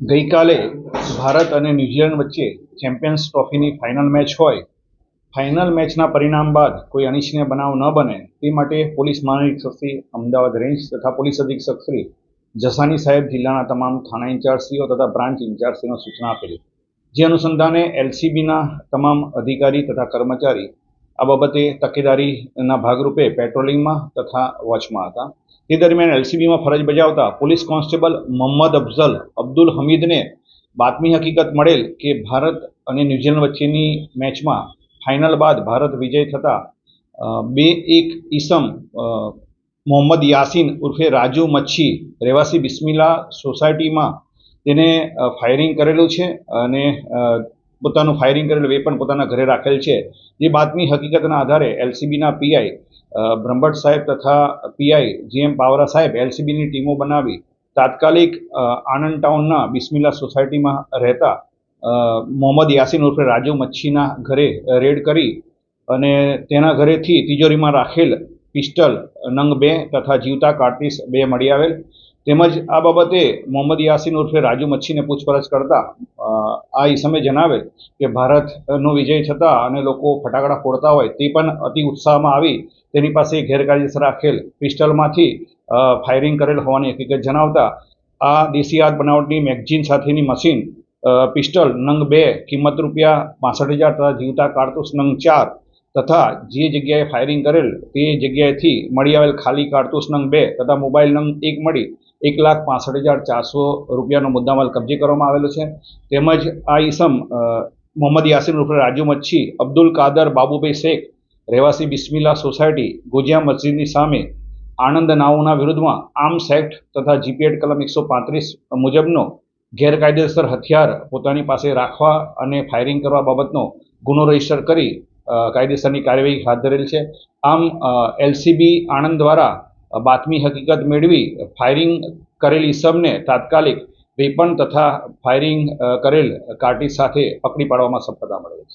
ગઈકાલે ભારત અને ન્યૂઝીલેન્ડ વચ્ચે ચેમ્પિયન્સ ટ્રોફીની ફાઇનલ મેચ હોય, ફાઇનલ મેચના પરિણામ બાદ કોઈ અનિચ્છનીય બનાવ ન બને, તે માટે પોલીસ મહાનિરીક્ષક શ્રી અમદાવાદ રેન્જ તથા પોલીસ અધિક્ષક શ્રી જસાની સાહેબ જિલ્લાના તમામ થાણા ઇન્ચાર્જશ્રીઓ તથા બ્રાન્ચ ઇન્ચાર્જશ્રીઓને સૂચના આપેલી. જે અનુસંધાને એલસીબીના તમામ અધિકારી તથા કર્મચારી આ બાબતે તકેદારીના ભાગરૂપે પેટ્રોલિંગમાં તથા વોચમાં હતા. તે દરમિયાન એલસીબીમાં ફરજ બજાવતા પોલીસ કોન્સ્ટેબલ મોહમ્મદ અફઝલ અબ્દુલ હમીદને બાતમી હકીકત મળેલ કે ભારત અને ન્યૂઝીલેન્ડ વચ્ચેની મેચમાં ફાઇનલ બાદ ભારત વિજય થતાં બે એક ઈસમ મોહમ્મદ યાસીન ઉર્ફે રાજુ મચ્છી રહેવાસી બિસ્મિલ્લા સોસાયટીમાં તેને ફાયરિંગ કરેલું છે અને પોતાનું ફાયરિંગ કરેલું વેપન પોતાના ઘરે રાખેલ છે. જે બાતમી હકીકતના આધારે એલસીબીના પીઆઈ બ્રહ્મભટ્ટ સાહેબ તથા પીઆઈ જીએમ પાવરા સાહેબ એલસીબીની ટીમો બનાવી તાત્કાલિક આણંદ ટાઉનના બિસ્મિલ્લા સોસાયટીમાં રહેતા મોહમ્મદ યાસીન ઉર્ફે રાજુ મચ્છીના ઘરે રેડ કરી અને તેના ઘરેથી તિજોરીમાં રાખેલ પિસ્ટલ, નંગ બે તથા જીવતા કાર્ટિસ બે મળી આવેલ. તેમજ આ બાબતે મોહમ્મદ યાસીન ઉર્ફે રાજુ મચ્છીને પૂછપરછ કરતા આ ઈસમે જણાવેલ કે ભારતનો વિજય થતાં અને લોકો ફટાકડા ફોડતા હોય તે પણ અતિ ઉત્સાહમાં આવી તેની પાસે ગેરકાયદેસર રાખેલ પિસ્ટલમાંથી ફાયરિંગ કરેલ હોવાની હકીકત જણાવતા, આ દેશી હાથ બનાવટની મેગઝીન સાથેની મશીન પિસ્ટલ નંગ બે, કિંમત રૂપિયા પાસઠ હજાર તથા જીવતા કારતૂસ નંગ ચાર તથા જે જગ્યાએ ફાયરિંગ કરેલ તે જગ્યાએથી મળી આવેલ ખાલી કારતૂસ નંગ બે તથા મોબાઈલ નંગ એક મળી એક લાખ પાસઠ હજાર ચારસો રૂપિયાનો મુદ્દામાલ કબજે કરવામાં આવેલો છે. તેમજ આ ઈસમ મોહમ્મદ યાસીન ઉર્ફે રાજુ મચ્છી, અબ્દુલ કાદર, બાબુભાઈ શેખ, રહેવાસી બિસ્મિલ્લા સોસાયટી, ગોજિયા મસ્જિદની સામે આણંદ નાઓના વિરુદ્ધમાં આર્મ્સ એક્ટ તથા જીપીએડ કલમ એકસો પાંત્રીસ મુજબનો ગેરકાયદેસર હથિયાર પોતાની પાસે રાખવા અને ફાયરિંગ કરવા બાબતનો ગુનો રજિસ્ટર કરી કાયદેસરની કાર્યવાહી હાથ ધરેલ છે. આમ એલસીબી આણંદ દ્વારા બાતમી હકીકત મેળવી ફાયરિંગ કરેલ ઈસમને તાત્કાલિક વેપન તથા ફાયરિંગ કરેલ કાર્ટિસ સાથે પકડી પાડવામાં સફળતા મળેલ છે.